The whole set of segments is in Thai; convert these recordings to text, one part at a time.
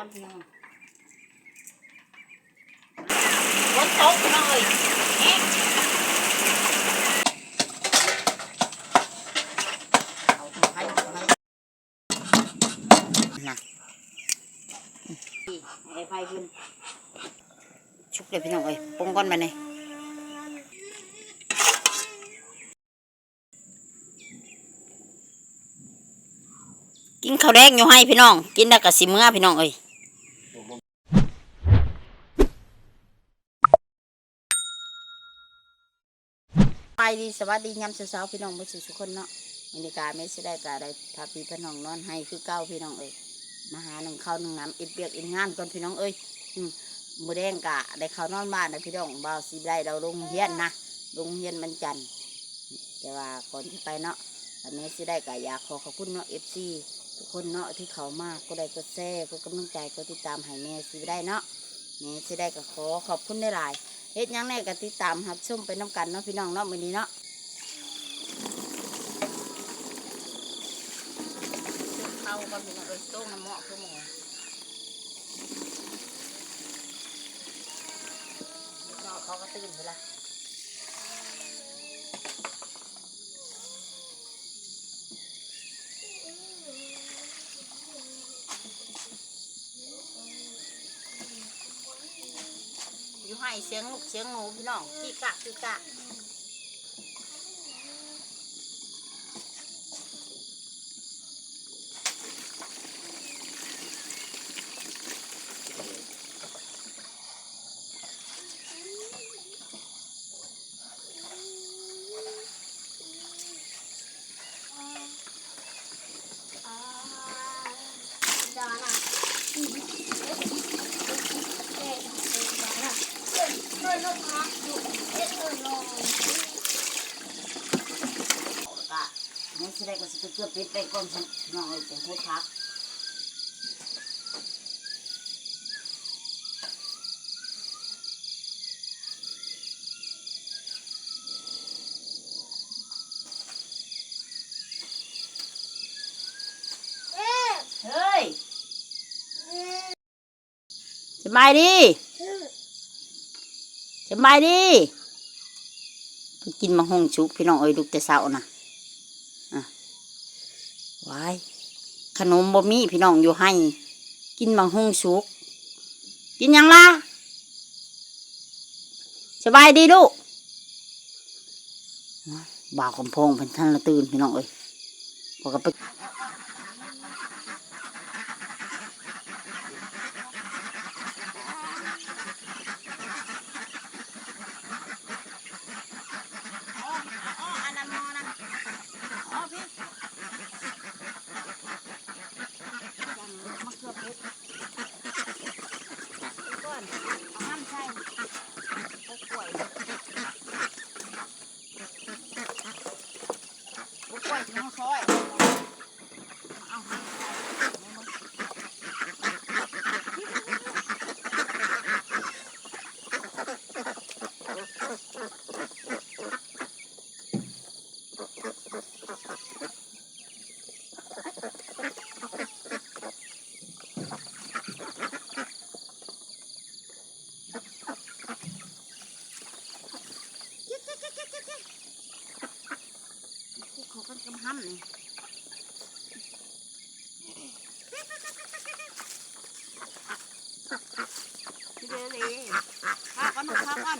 วันพี่น้องฝนตกพี่น้องเอ้ยแอ๊ะเอาไปให้เอาไปนะไอ้ไฟขึ้นชุบเลยพี่น้องเอ้ยปรุงก้อนมาเนี่ยกินข้าวแดงอยู่ให้พี่น้อง กินแล้วก็สิเมื่อพี่น้องเอ้ย ไปดีสวัสดียามเช้าๆพี่น้องมาสู่ทุกคนเนาะมินิกาไม่ใช่ได้กาได้พาพี่พี่น้องนอนให้คือเก้าพี่น้องเอ้ยมาหาหนึ่งข้าวหนึ่งน้ำอิดเบียกอินงานก่อนพี่น้องเอ้ยอืมมือแดงกะได้ข้าวนอนบ้านนะพี่น้องบ่าวสีได้เราลงเฮียนนะลงเฮียนมันจันแต่ว่าก่อนที่ไปเนาะอันนี้สิได้กะอยากขอขอบคุณเนาะเอฟซีทุกคนเนาะที่เขามากก็ได้ก็แซ่ก็กำลังใจก็ติดตามให้แม่สิได้เนาะแม่สิได้ก็ขอขอบคุณได้หลาย ฮ็ดยังแน่ก็ติดตามรับชมไปน้ำกันเนาะพี่น้องเนาะมื้อนี้เนาะเข้ากันพี่น้องเอ้ยต้มน้ำหม้อคือหมูน้องเขาก็ตื่นไปละ ให้เสียงลูกเสียงหนูพี่น้องกี่กะกี่กะกะแม่สิได้ก็สิไป เกือบปิดไปก่อนพี่น้องเอ้ยเป็นพูดพักเฮ้ยสบายดีสบายดีเพิ่งกินมะฮงชุกพี่น้องเอ้ยลูกแต่เช้านะอะวาย ขนมบ่มีพี่น้องอยู่ให้ กินมะฮงสุก กินยังล่ะสบายดีลูกว้ายบ่าวคำพงเป็นท่านละตื่นพี่น้องเอ้ยพอกับไป เขาก็กำห้ำนี่พี่เดลีข้าก่อนหนูข้าก่อน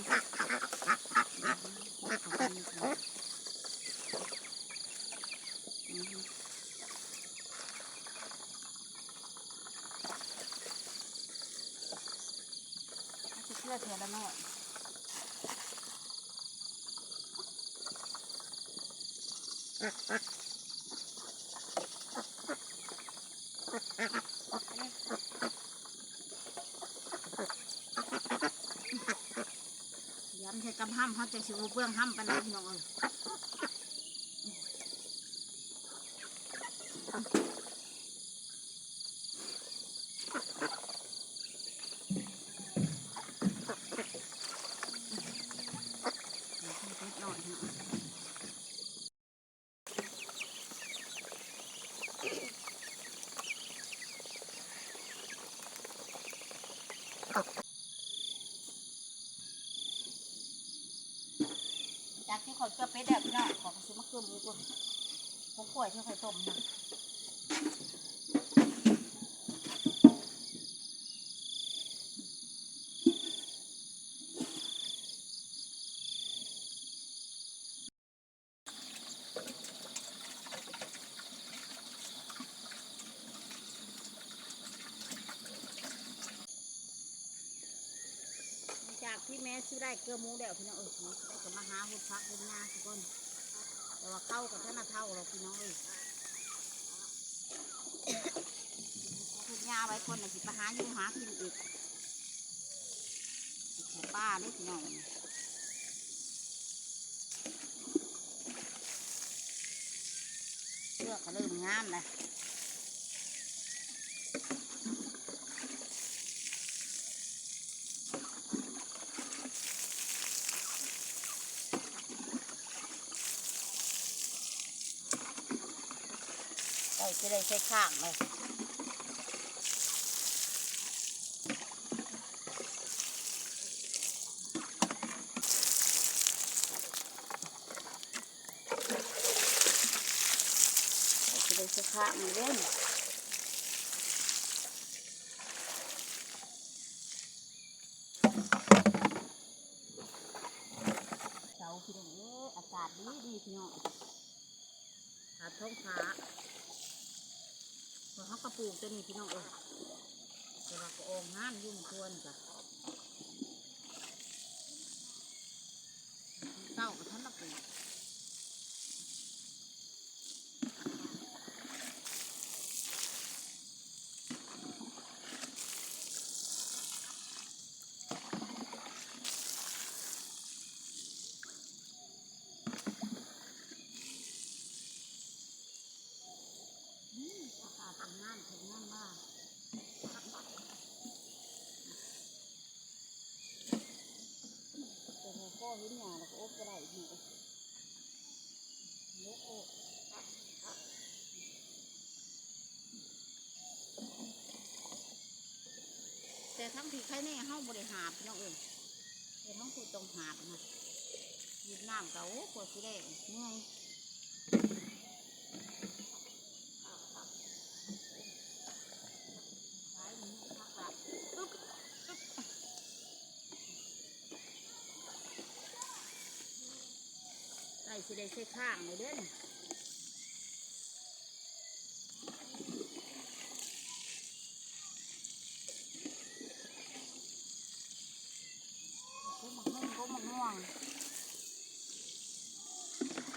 จะเชื่อเธอแล้วหน่อยย้ำใช้กำห้ำเขาจะชิวเบื้องห้ำปานใดพี่น้อง ขอเกลือเป็ดแบบพี่น้องขอกระซิบมะเขือมือก่อนผมป่วยที่เคยต้มนะจากที่แม่ซื้อได้เกลือหมูแล้วพี่น้องเออ หาหุ่นพักหุ่นงาทุกคนแต่ว่าเข้ากับท่านน่ะเท่าเราพี่น้องเอ้ยพูดยาไว้คนน่ะสิไปหาอยู่หากินอีกป้าเด้อพี่น้องเลือกก็เริ่มงามเลย จะได้ใช้ข้างเลยจะได้ใช้ข้างเล่นเสาพี่น้องเอ้อากาศดีดีพี่น้องหาท้องฟ้า เขากระปลูกตัวนี้พี่น้องเอ้ยแต่ว่าก็อองห้านยุ่งควรจ้ะเต้ากับท่านตะปูลูกอืมอากาศเป็นงานเป็นงานมากแต่พอเห็นหยาแล้วก็อบก็ได้อีกหน่อยเยอะโอ้แต่ ทั้งที่ใครในเฮาบริหาบพี่น้องเอ้ยแต่ทั้งผู้ต้องหาบนะหยืดน้ำเก่าปวดสิได้เมื่อยซ้ายมือพักหลับปึ๊บปึ๊บได้สิได้ใส่ข้างเลยเด้นก็มักนุ่งก็มักง่วง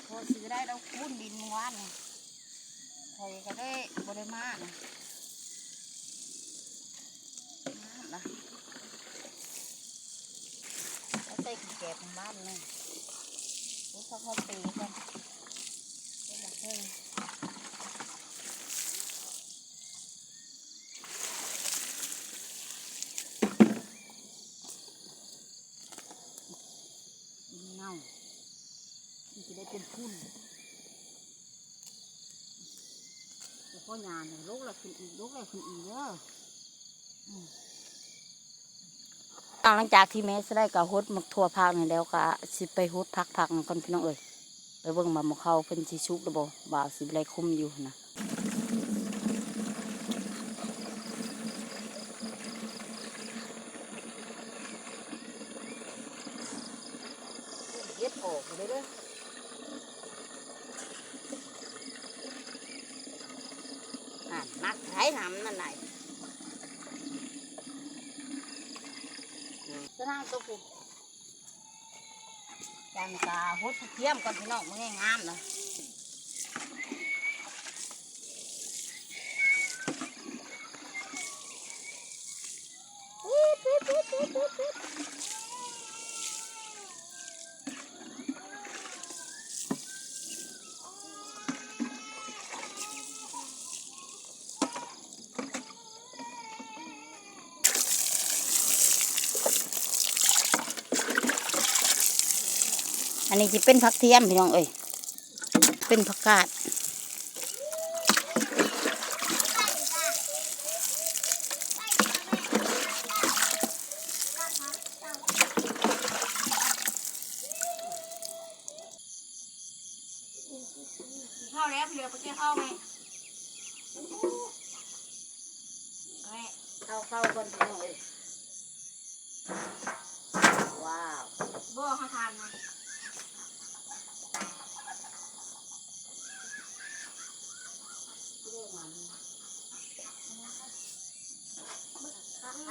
พอซื้อได้เราคุ้นดินเมื่อวานนี่คอย ก็ได้บริมานะน้ำนะแล้วใส่ขี้แกบบ้านเลยรถเขาเขาตีกันก็บอกเฮ้ยดินเน่ามันจะได้เป็นพุ่นแต่ พ่อยาเนี่ยลูกละขึ้นอีกลูกละขึ้นอีกเด้ออืมหลังจากที่แม่จะได้กับฮดหมักทั่วภาคนี่แล้วก็สิไปฮดพักพักๆก่อนพี่น้องเอ้ยไปเบิ่งมาหมกเขาเป็นสิชุกหรือบ่บ่าวสิบไรคุ้มอยู่นะเย็บออกเลยเด้อ นักไถทำนั่นไหนจะนั่งตัวผูกแกงตาฮดเทียมก่อนพี่น้องมันงามเลยปี๊ดปี๊ดปี๊ดปี๊ดปี๊ดปี๊ดอั นี้จะเป็นผักเทียมพี่น้องเอ้ยเป็นผักกาด เกี่ยวข้าวไหมแม่ เข้าเข้าคนพี่น้องเอ้ยว้าว บ่เขาทานนะ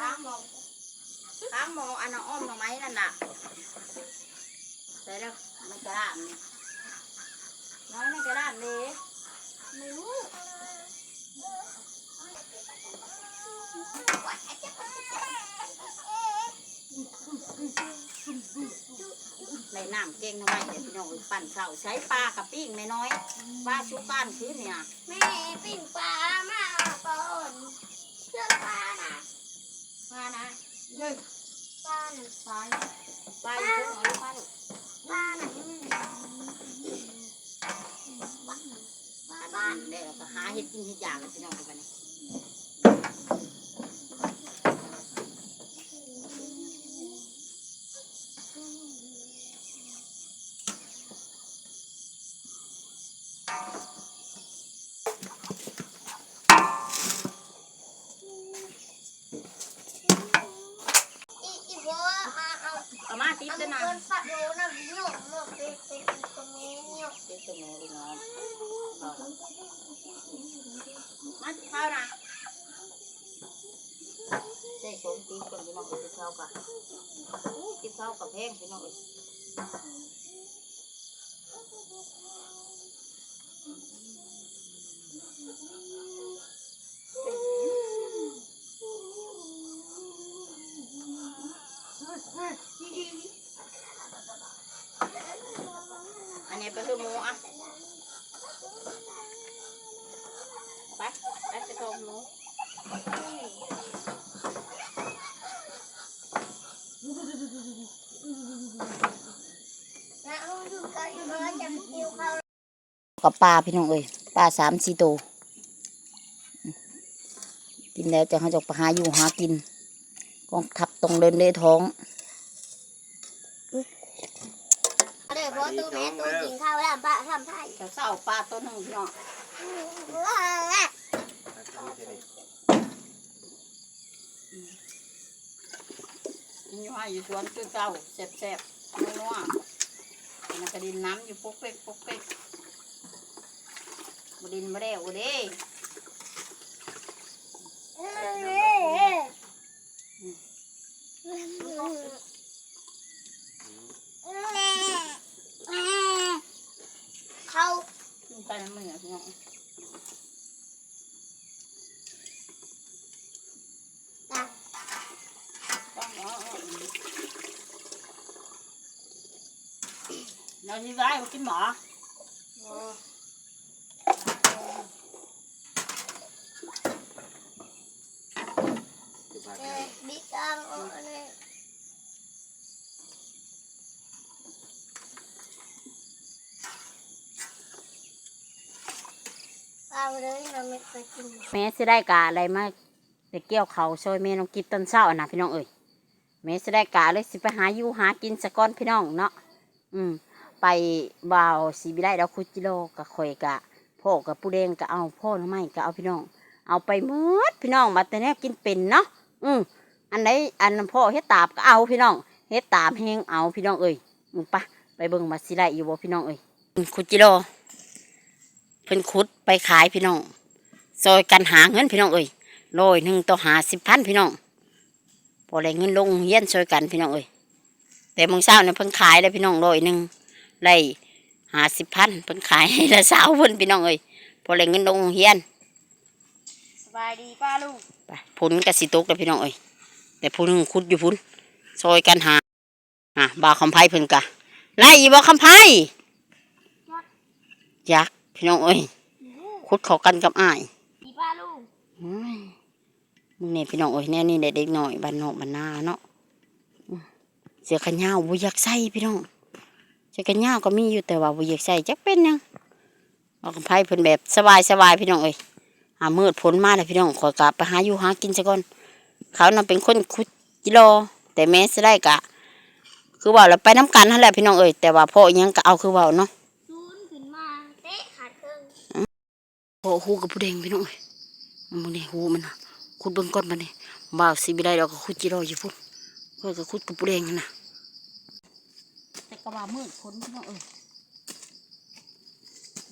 ค้างมองค้างมองอันน้อ้อมหน่อไม้นั่นน่ะใส่แล้วมันกระด้างนี่น้อยมันกระด้างเลย ไม่รู้ ในน้ำเก่งหน่อไม้เดี๋ยวพี่น้องเอ้ยปั่นข้าวใช้ปลากับปิ้งไม่น้อยปลาชุบก้านคืนเนี่ยแม่ปิ้งปลามาก่อนเชื่อปลาน่ะปลานะเฮ้ยปลาน่ะปลาปลาอยู่เพิ่งเอาลูกมาลูกปลาน่ะปลาบ้านได้แล้วก็หาเห็ดกินเห็ดอย่างเลยพี่น้องไปนี่อีอีโบมาเอา เอามาติด เอา เด้อนะ เงินฝากดูนะหยกหยกเป็นเป็นตรงนี้หยก ติดตัวหนูลูกน้องเอา มาติดข้าวนะใส่สมตีก่อนพี่น้องไปติดข้าวกันติดข้าวกับแพงพี่น้องเอ้ยอันนี้เป็นคือหมูอะ ไป ไปไปส่งหมูนะเอาดูกันอยู่เบอร์จะไม่กินข้าวกับปลาพี่น้องเอ้ยปลาสามสี่ตัวกินแล้วจะเขาจะไปหาอยู่หากินกองทับตรงเดินเลยท้องเดี๋ยวพ่อตู้แม่ตู้กินข้าวแล้วป้าทำไทยเศร้าปลาตัวหนึ่งพี่น้อง ว้ากินอยู่ให้อยู่สวนคือเก่าแซ่บๆนัวๆมันกระดินน้ำอยู่ปุ๊กเป๊กปุ๊กเป๊กบดินมาแล้วเด้เขาขึ้นไปน้ำมือพี่น้องต้องเอาเอา เราที่ร้ายมากินหมอบิตังโอ้เลยเอาเลยเราไม่เคยกินแม่สิได้กาอะไรมาไปเกี่ยวเขาวช่วยแม่น้องกินต้นเช้าอะนะพี่น้องเอ้ยแม่สิได้กาเลยสิไปหาอยู่หากินสะก้อนพี่น้องเนาะอืม ไปบ่าวสีบิได้ดอกคุจิโลกับข่อยกะพ่อกับปูแดงก็เอาพ่อหรือไมก็เอาพี่น้อง เอาไปหมืดพี่น้องมาแต่เนี้ยกินเป็นเนาะอืมอันไหนอันพ่อเฮ็ดตาบก็เอาพี่น้องเฮ็ดตามแหงเอาพี่น้องเอ้ยอืมปะไปเบิ่งมาสิได้อยู่บ่พี่น้องเอ้ยคุจิโลเพิ่นขุดไปขายพี่น้องซอยกันหาเงินพี่น้องเอ้ยร้อยหนึ่งต่อหาสิบพันพี่น้องพอได้เงินลงเฮียนซอยกันพี่น้องเอ้ยแต่เมื่อเช้าเนี่ยเพิ่นขายได้พี่น้องร้อยหนึ่ง ได้หาสิบพันเพิ่นขายให้ละสาวเพิ่นพี่น้องเอ้ยพอได้เงินลงเฮียนสบายดีป้าลูกไปพุ่นกับสิตกแล้วพี่น้องเอ้ยแต่พุ่นงคุดอยู่พุ่นซอยกันหาอะบ่าวคำไพ่เพิ่นกะไล่อีบ่าวคำไพ่ยักษ์พี่น้องเอ้ยคุดเขากันกับอ้ายดีป้าลูกโอ้ยมึงเนี่ยพี่น้องเอ้ยแน่นี่เด็กๆหน่อยบ้านนอกบ้านนาเนาะอืมเสือขันยาวบุอยากใส่พี่น้อง เสือขันยาวก็มีอยู่แต่ว่าบุอยากใส่จักเป็นหยังเอากำไพ่เพิ่นแบบสบายสบายๆพี่น้องเอ้ยหามืดพ้นมาเลยพี่น้องขอยกลับไปหาอยู่หากินซะก่อน เขาน่ะเป็นคนคุดกิโล แต่แม้จะได้กะ คือว่าเราไปน้ำกันนั่นแหละพี่น้องเอ้ยแต่ว่าพ่ออิหยังก็เอาคือว่าเนาะโอ้หูกับผู้แดงพี่น้องเอ้ยมันบ่ได้หูมันน่ะขุดเบิ่งก้อนมันนี่บ่าวสิบ่ได้ดอกก็ขุดจิรออยู่พุ่นก็ก็ขุดกับผู้แดงนั่น น่ะว่ามืดพ้นพี่น้องเออ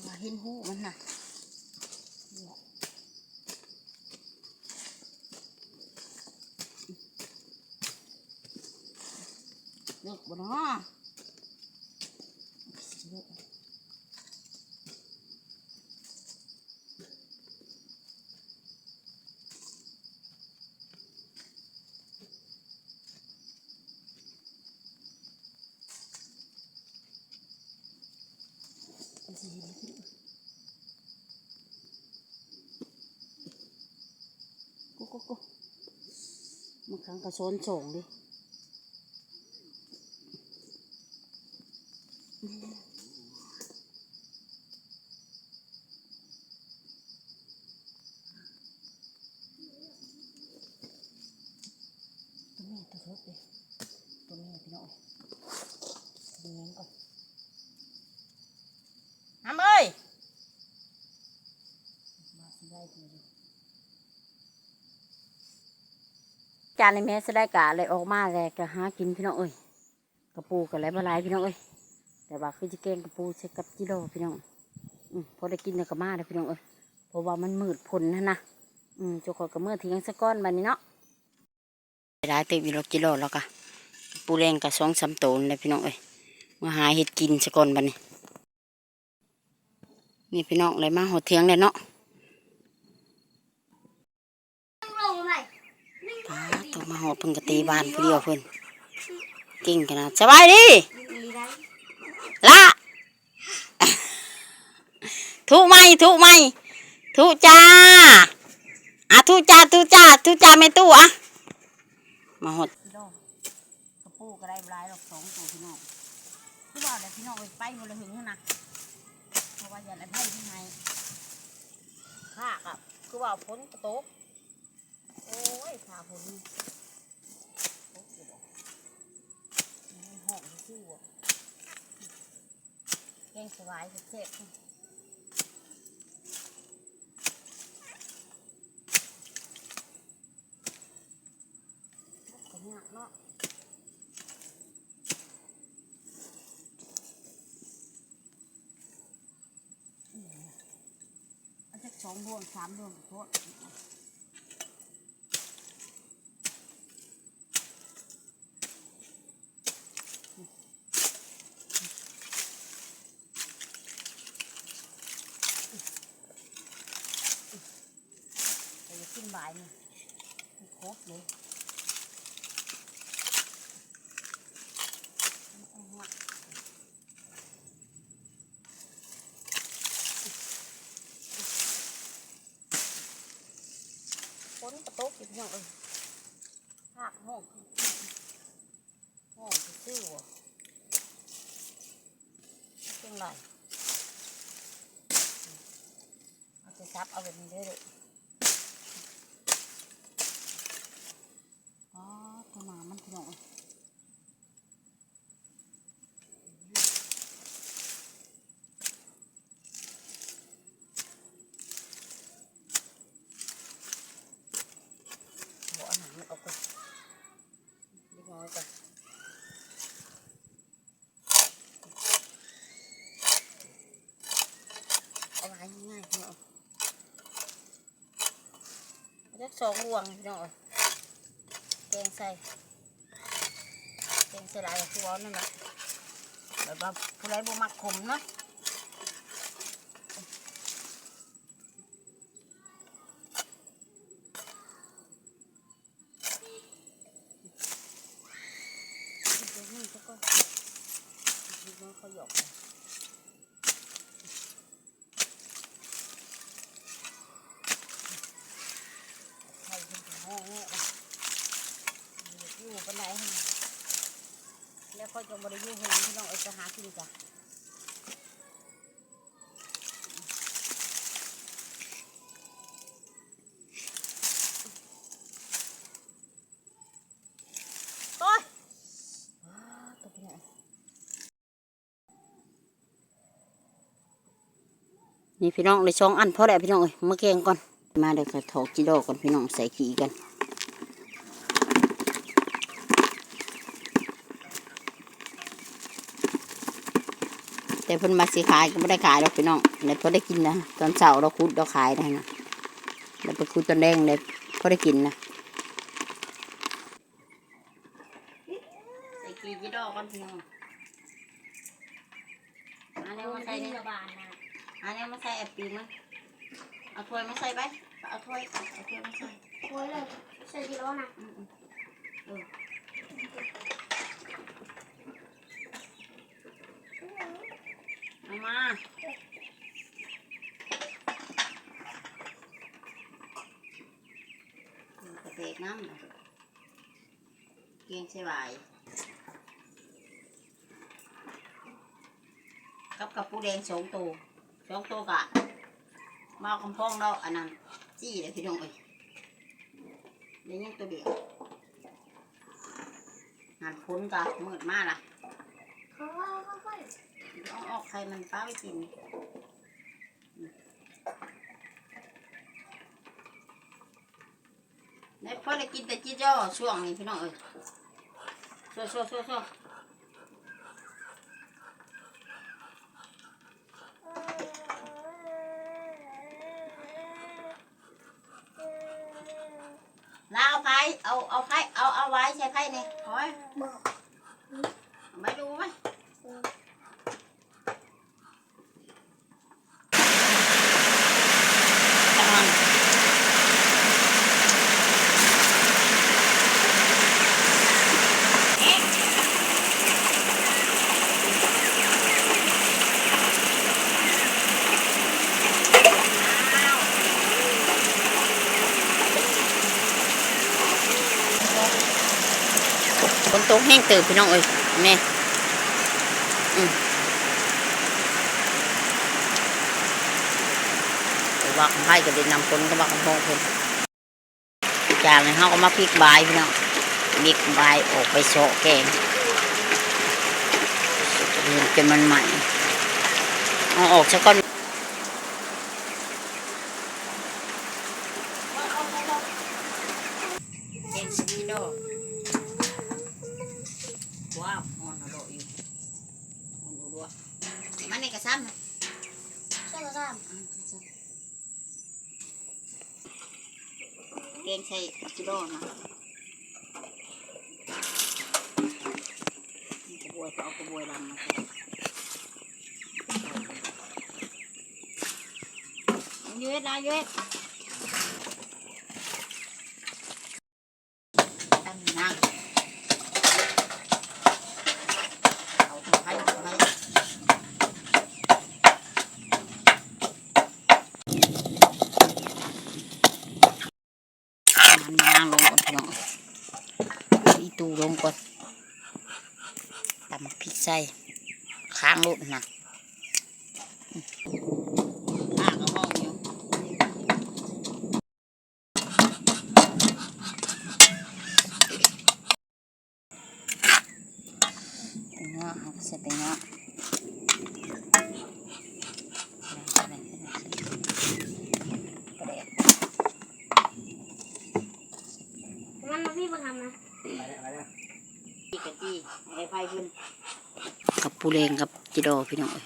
ว่าเห็นหูมันน่ะเลิกบ่เนาะ กูกูกูมันครั้งกระโซนส่งดิตัวแม่ตัวรถดิตัวแม่พี่น้องตัวแม่ก่อนน้ำเอ้ยมาสิได้กูอยู่ จานในแม่สได้กะเลยออกมาเลยก็หากินพี่น้องเอ้ยกระปูกับไรบะไรพี่น้องเอ้ยแต่ว่าคือจะแกงกระปูใส่กับจิโร่พี่น้องอืมพอได้กินแล้วก็มาเลยพี่น้องเอ้ยเพราะว่ามันมืดผลนะนะอืมจุกอกับเมื่อทิ้งสักก้อนบันนี้เนาะได้เต็มอีรกจิโร่แล้วก็ปูแรงกับสองสามโตนเลยพี่น้องเอ้ยมาหาเห็ดกินสักก้อนบันนี้นี่พี่น้องเลยมาหอเทียงเลยเนาะ ลงไหน ป้าต้องมา หอดเพิ่นกตีบานผู้เดียวเพิ่นเก่งขนาดสบายดีละทุไหมทุไหมทุจ้าอะทุจ้าทุจ้าทุจ้าไม่ตู้อะมาหดกระปูก็ได้หลายดอกสองตัวพี่น้องคือว่าแต่พี่น้องไปหมดเลยหึงนะเพราะว่าอย่าได้ไพ่ที่ไหนข้ากับคือว่าพ้นกระตกโอ้ยขาพ้นตกอยู่บ่มัน ห้องซื่อๆบ่แกงสวายเจ็บก็ยากเนาะเอาจากสองดวงสามดวงโทษเราจะกินบ่ายนี่ครบเลยเอาหัวฝ นกระตกอีกอย่างเอ้ยภาห้องห้องซื่อว่ะจังไรเอาไปซับเอาแบบนี้ได้เลยอ๋อตัวหมามันพี่น้องหัวอาหารมันเอาไปเล็กน้อยก่อนเอาไว้ง่ายๆพี่น้องเอาจัก สองรวงพี่น้องแกงใส่แกงใส่หลายกัวนั่นแหละแบบว่าผู้ไรบ่มักขมเนาะเดี๋ยวนี่เขาก็เดี๋ยวนี่เขาหยอกเลยไข่เป็นห้องแง่ละ อยู่ปานไหนหั่นน่ะแล้วค่อยจะบริยูแหงพี่น้องเอ้ยจะหากินจ้ะโอ้ยอ้าตัวเป็ นี่พี่น้องเลยสองอันพอแล้วพี่น้องเอ้ยมาแกงก่อน มาเดี๋ยวก็ถอกจิโดก่อนพี่น้องใส่ขี้กันแต่เพิ่นมาสิขายก็ไม่ได้ขายหรอกพี่น้องเลยพอได้กินนะตอนเช้าเราคุดเราขายได้นะแล้วไปคุดตอนแดงเลยพอได้กินนะใส่ขี้จิโดก่อนพี่น้องอันนี้มาใส่นี่ บานนะ อันนี้มาใส่แอบปีมั้งเอาถ้วยมาใส่ไปเอาถ้วยเอาถ้วยมาใส่ โอ้ยเลยใส่กิโลนะ อืมอืมเออเอามากระ เตกน้ำน่ะเกียงใส่ไหวายกับกับปูแดงสองตัวสองตัวกะมาเอาคำพองเราอันนั้นจี้เลยพี่น้องเอ้ยเดี๋ยวยังตัวเดียวหันพ้นกะมืดมากล่ะเขาว่าค่อยเอาออกใครมันป้าไปกิน เนี่ยพอได้กินแต่จีจ้อช่วงนี้พี่น้องเอ้ยช่วช่วช่วช่วแล้วเอาไผ่เอาเอาไผ่เอาเอาไว้ใช้ไผ่นี่โอ้ยๆบอกเอาไปดูไหมจังหวะ คนโตก แห้งเติบพี่น้องเอ้ยแม่อืมแต่ว่าของไผ่ก็ได้นำคนก็ว่าของพ่อคนจากนั้นเขาก็มาพลิกใบพี่น้องพลิกใบออกไปโซะแกงเรียนจนมันใหม่เอาออกซะก่อนแกงสกีโด ว้าวอ่อนอร่อยอยู่อ่อนดูด้วยมันในกระซ้ำนะ ใช่ก็ได้ อ่ากระซ้ำเกงใส่จิโร่นะกระบวยก็เอากระบวยดำมาใส่ เยืดนะเยืดตั้งนั่งเอาไปเอาไปมันย่างลงก่อนพี่น้องอีตูลงก่อนตำพริกใส่ค้างลุดนะป้าก็ห้องอยู่เป็นเนาะเอาไปใส่เป็นเนาะ งั้นมาพี่มาทำนะ จีกับจีไอ้ไฟขึ้น กับปูเลงกับจิโดพี่น้องเอ้ย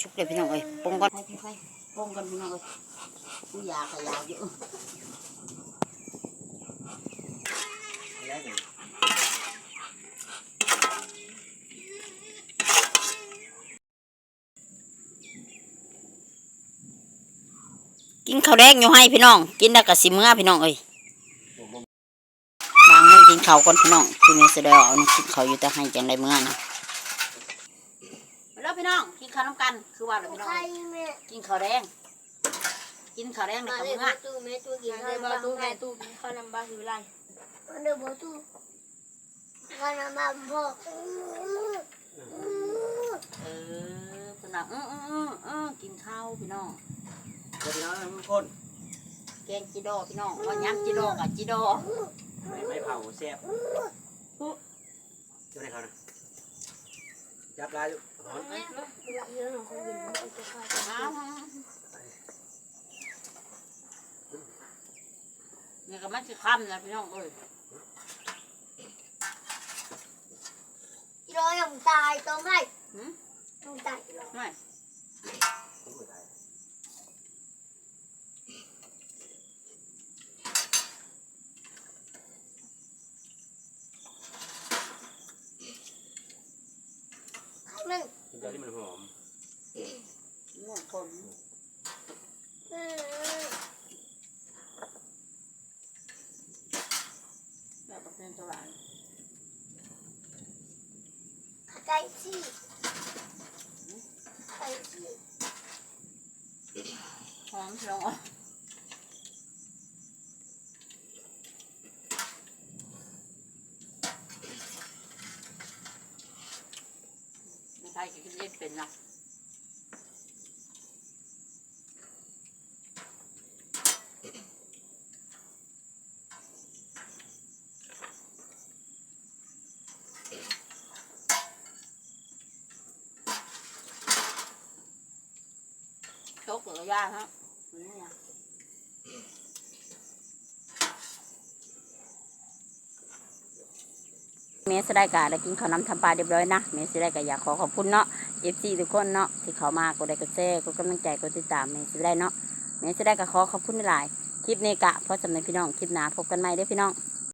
ชุบเลยพี่น้องเอ้ยปรุงก่อนไฟไฟปรุงก่อนพี่น้องเอ้ยกูอยากก็อยากอยู่กินข้าวแดงอยู่ให้พี่น้อง กินแล้วก็สิเมื่อพี่น้องเอ้ย บางไม่กินข้าวก่อนพี่น้องคือเมสเดอเอานี่กินข้าวอยู่แต่ให้จังได้เมื่อนะแล้วพี่น้องกินข้าวน้ำกันคือว่าอะไรพี่น้องใครเอ้ยแม่กินข้าวแดง กินข้าวแดงในมากับเลยเมื่อตู้แม่ตู้กินงานข้าวเดินมาน้ำตู้บ้าแม่ตู้กินข้าวนำบ้านคือไรมันเดือบตู้ข้าวน้ำบ้านพ่อเออพี่น้องอืออืออืออือกินข้าวพี่น้องเดี๋ยวพี่น้องทุกคนแกงจิโดพี่น้องว่าย้ำจิโดกับจิโด ไม่ไม่เผาแซ่บเจ้าไหนเขานะจับลายอยู่หอนเวลาเยอะหน่อยคนยินมันจะคายเอานี่ก็มันสิค่ำแล้วพี่น้องเอ้ยกิโลยงตายตัวไม่หืมยงตายกิโลไม่ตาย ให้มัน กินเจ้าที่มันหอม ม่วงคน อืม แบบเป็นสว่าง ไก่ชีไก่ชี หอมพี่น้องเอ้ยไม่ใช่กินเล่นเป็นนะโชคกับย่าฮะนี่ไงเมสได้กะได้กินข้าวน้ำทำปลาเรียบร้อยนะเมสได้กะอยากขอขอบคุณเนาะเอฟซีทุกคนเนาะที่เขามากดไลค์กดแชร์กดกำลังใจกดติดตามเมสได้เนาะเมสได้กะขอขอบคุณหลายคลิปนี้กะเพราะสำในพี่น้องคลิปหน้าพบกันใหม่เด้อพี่น้อง